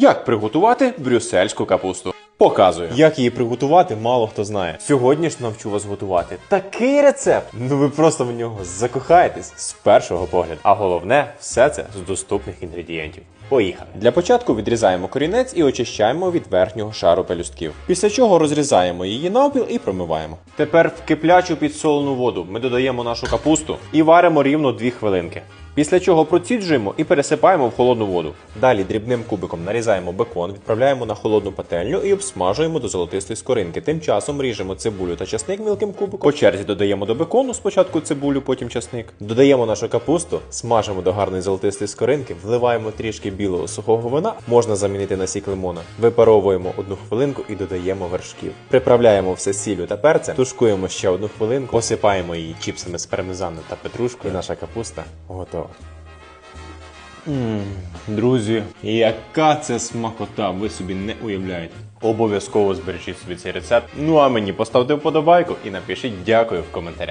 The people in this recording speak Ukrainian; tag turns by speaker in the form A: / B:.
A: Як приготувати брюссельську капусту? Показую.
B: Як її приготувати, мало хто знає. Сьогодні ж навчу вас готувати такий рецепт. Ну ви просто в нього закохаєтесь з першого погляду. А головне, все це з доступних інгредієнтів. Поїхали. Для початку відрізаємо корінець і очищаємо від верхнього шару пелюстків. Після чого розрізаємо її навпіл і промиваємо. Тепер в киплячу підсолену воду ми додаємо нашу капусту і варимо рівно 2 хвилинки. Після чого проціджуємо і пересипаємо в холодну воду. Далі дрібним кубиком нарізаємо бекон, відправляємо на холодну пательню і обсмажуємо до золотистої скоринки. Тим часом ріжемо цибулю та часник мілким кубиком. По черзі додаємо до бекону спочатку цибулю, потім часник. Додаємо нашу капусту, смажимо до гарної золотистої скоринки, вливаємо трішки білого сухого вина, можна замінити на сік лимона. Випаровуємо одну хвилинку і додаємо вершків. Приправляємо все сіллю та перцем, тушкуємо ще одну хвилинку, посипаємо її чіпсами з пармезану та петрушкою. І наша капуста готова. Друзі, яка це смакота, ви собі не уявляєте. Обов'язково збережіть собі цей рецепт. Ну а мені поставте вподобайку і напишіть дякую в коментарях.